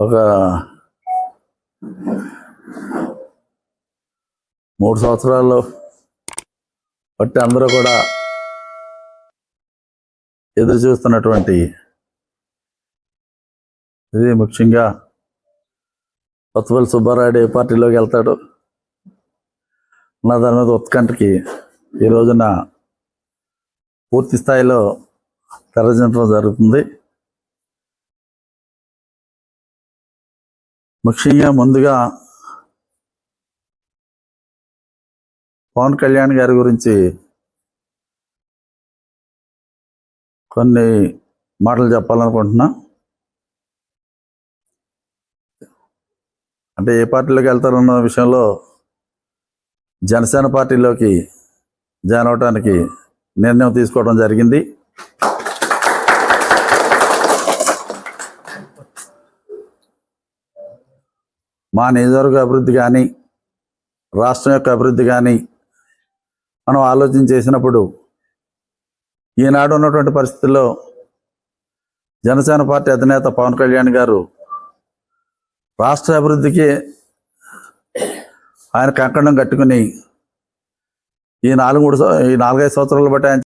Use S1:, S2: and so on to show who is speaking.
S1: ఒక మూడు సంవత్సరాలు బట్టి అందరూ కూడా ఎదురు చూస్తున్నటువంటి ఇది ముఖ్యంగా కొత్తపల్లి సుబ్బారాయుడు ఏ పార్టీలోకి వెళ్తాడు నా దాని మీద ఉత్కంఠకి ఈ రోజున పూర్తి స్థాయిలో తెరచించడం జరుగుతుంది. ముఖ్యంగా ముందుగా పవన్ కళ్యాణ్ గారి గురించి కొన్ని మాటలు చెప్పాలనుకుంటున్నా. అంటే ఏ పార్టీలోకి వెళ్తారన్న విషయంలో జనసేన పార్టీలోకి జాయిన్ అవడానికి నిర్ణయం తీసుకోవడం జరిగింది. మా నియోజకవర్గ అభివృద్ధి కానీ రాష్ట్రం యొక్క అభివృద్ధి కానీ మనం ఆలోచన చేసినప్పుడు ఈనాడు ఉన్నటువంటి పరిస్థితుల్లో జనసేన పార్టీ అధినేత పవన్ కళ్యాణ్ గారు రాష్ట్ర అభివృద్ధికి ఆయన కంకణం కట్టుకుని ఈ నాలుగు మూడు ఈ నాలుగైదు సంవత్సరాలు బట్టి ఆయన